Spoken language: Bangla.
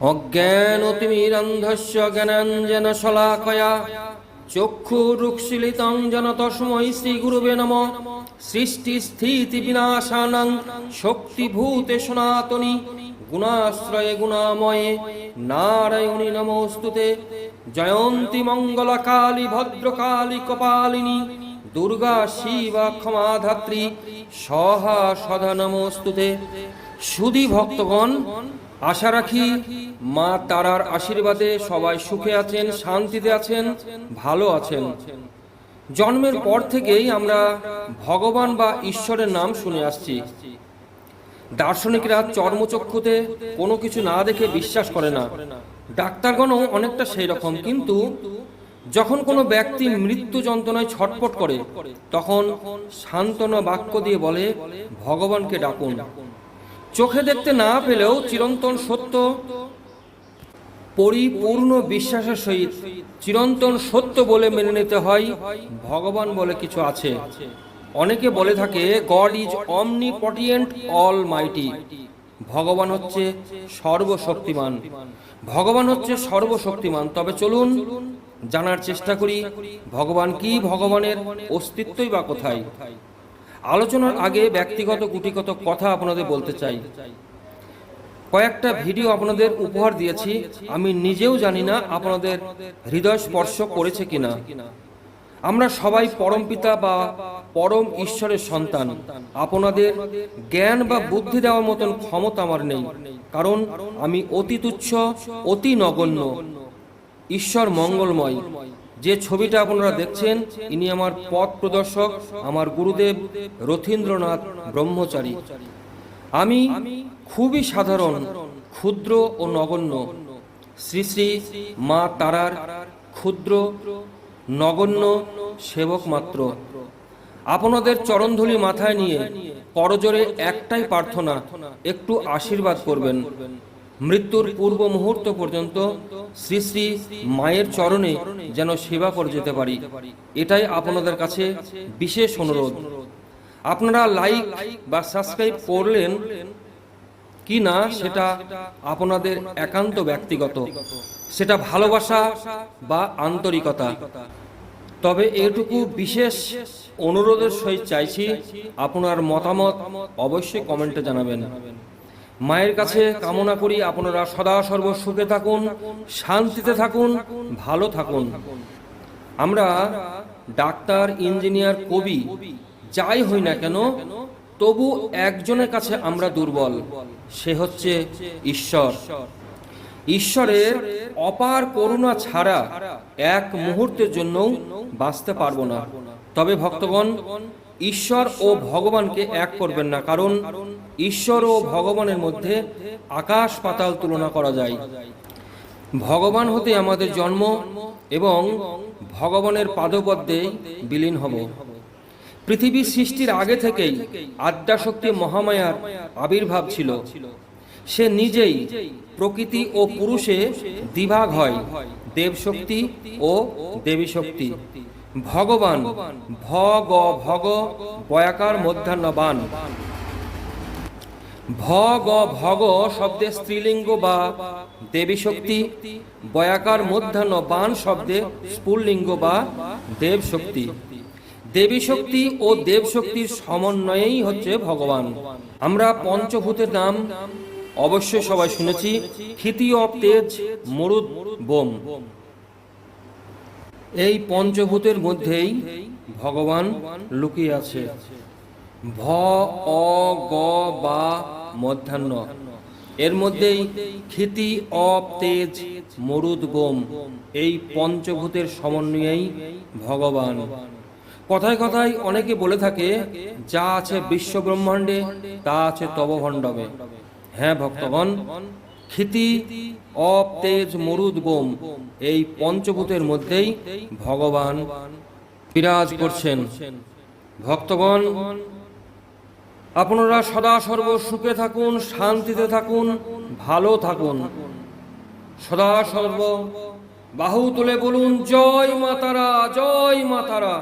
অজ্ঞান অতিমিরন্ধস্য জ্ঞানাঞ্জন শলাকয়া চক্ষুরুক্ষিলিতং জন শ্রী গুরুবে নম। সৃষ্টি স্থিতি বিনাশানং শক্তিভূতে সনাতনী গুণাশ্রয়ে গুণাময়ে নারায়ণী নমস্তুতে। জয়ন্তী মঙ্গলা কালী ভদ্রকালী কপালিনী দুর্গা শিবা ক্ষমাধাত্রী সহা সদা নমস্তুতে। সুধী ভক্তগণ আশা রাখি মা তারার আশীর্বাদে সবাই সুখে আছেন, শান্তিতে আছেন, ভালো আছেন। জন্মের পর থেকেই আমরা ভগবান বা ঈশ্বরের নাম শুনে আসছি। দার্শনিকরা চর্মচক্ষুতে কোনো কিছু না দেখে বিশ্বাস করে না। ডাক্তারগণও অনেকটা সেই রকম, কিন্তু যখন কোনো ব্যক্তি মৃত্যু যন্ত্রণায় ছটপট করে, তখন সান্ত্বনা বাক্য দিয়ে বলে, ভগবানকে ডাকুন। চোখে দেখতে না পেলেও চিরন্তন সত্য, পরিপূর্ণ বিশ্বাসের সহিত চিরন্তন সত্য বলে মেনে নিতে হয়, ভগবান বলে কিছু আছে। অনেকে বলে থাকে গড ইজ অমনি পটিয়েন্ট অল মাইটি ভগবান হচ্ছে সর্বশক্তিমান। ভগবান হচ্ছে সর্বশক্তিমান। তবে চলুন জানার চেষ্টা করি, ভগবান কি ভগবানের অস্তিত্বই বা কোথায়? আলোচনার আগে ব্যক্তিগত গুটিগত কথা আপনাদের বলতে চাই। কয়েকটা ভিডিও আপনাদের উপহার দিয়েছি। আমি নিজেও জানি না আপনাদের হৃদয় স্পর্শ করেছে কিনা। আমরা সবাই পরম পিতা বা পরম ঈশ্বরের সন্তান। আপনাদের জ্ঞান বা বুদ্ধি দেওয়ার মতন ক্ষমতা আমার নেই। কারণ আমি অতি তুচ্ছ, অতি নগণ্য। ঈশ্বর মঙ্গলময়। যে ছবিটা আপনারা দেখছেন, ইনি আমার পথ প্রদর্শক, আমার গুরুদেব রথীন্দ্রনাথ ব্রহ্মচারী। আমি খুবই সাধারণ, ক্ষুদ্র ও নগণ্য। শ্রী শ্রী মা তারার ক্ষুদ্র, নগণ্য সেবক মাত্র। আপনাদের চরণধুলি মাথায় নিয়ে করজোরে একটাই প্রার্থনা, একটু আশীর্বাদ করবেন। মৃত্যুর পূর্ব মুহূর্ত পর্যন্ত শ্রী শ্রী মায়ের চরণে যেন সেবা করে যেতে পারি। এটাই আপনাদের কাছে বিশেষ অনুরোধ। আপনারা লাইক বা সাবস্ক্রাইব করলেন কি না সেটা আপনাদের একান্ত ব্যক্তিগত। সেটা ভালোবাসা বা আন্তরিকতা। তবে এটুকু বিশেষ অনুরোধের সহিত চাইছি, আপনার মতামত অবশ্যই কমেন্টে জানাবেন। মায়ের কাছে কামনা করি আপনারা সদা সর্ব সুখে থাকুন, শান্তিতে থাকুন, ভালো থাকুন। আমরা ডাক্তার, ইঞ্জিনিয়ার, কবি, যাই হই না কেন, তবু একজনের কাছে আমরা দুর্বল, সে হচ্ছে ঈশ্বর। ঈশ্বরের অপার করুণা ছাড়া এক মুহূর্তের জন্য বাঁচতে পারব না। তবে ভক্তগণ ঈশ্বর ও ভগবানকে এক করবেন না, কারণ ঈশ্বর ও ভগবানের মধ্যে আকাশ পাতাল তুলনা করা যায়। ভগবান হতে আমাদের জন্ম এবং ভগবানের পাদপদ্মে বিলীন হব। পৃথিবীর সৃষ্টির আগে থেকেই আদ্যাশক্তি মহামায়ার আবির্ভাব ছিল। সে নিজেই প্রকৃতি ও পুরুষে দ্বিভাগ হয়, দেবশক্তি ও দেবী শক্তি ভগবান ভ গ ভগ, বয়াকার মধ্যাহ্ন বান ভ গ ভগ শব্দে স্ত্রীলিঙ্গ বা দেবী শক্তি বয়াকার মধ্যাহ্ন বান শব্দে স্ফুল্লিঙ্গ বা দেব শক্তি দেবী শক্তি ও দেব শক্তির সমন্বয়েই হচ্ছে ভগবান। আমরা পঞ্চভূতের নাম অবশ্যই সবাই শুনেছি ক্ষিতি অব তেজ, মরুদ, বোম। এই পঞ্চভূতের মধ্যেই ভগবান লুকিয়ে আছে। ভ, অ, গ, বা মধ্যাহ্ন। এর মধ্যেই ক্ষিতি, অপ, তেজ, মরুদ, গোম এই পঞ্চভূতের সমন্বয়েই ভগবান। কথায় কথায় অনেকে বলে থাকে, যা আছে বিশ্ব ব্রহ্মাণ্ডে তা আছে তব ভণ্ডবে হ্যাঁ ভক্তগণ ক্ষিতি, অপ, তেজ, মরুদ বোম এই পঞ্চভূতের মধ্যেই ভগবান বিরাজ করছেন। ভক্তগণ, আপনারা সদা সর্ব সুখে থাকুন, শান্তিতে থাকুন, ভালো থাকুন। সদা সর্ব বাহু তুলে বলুন, জয় মাতারা জয় মাতারা।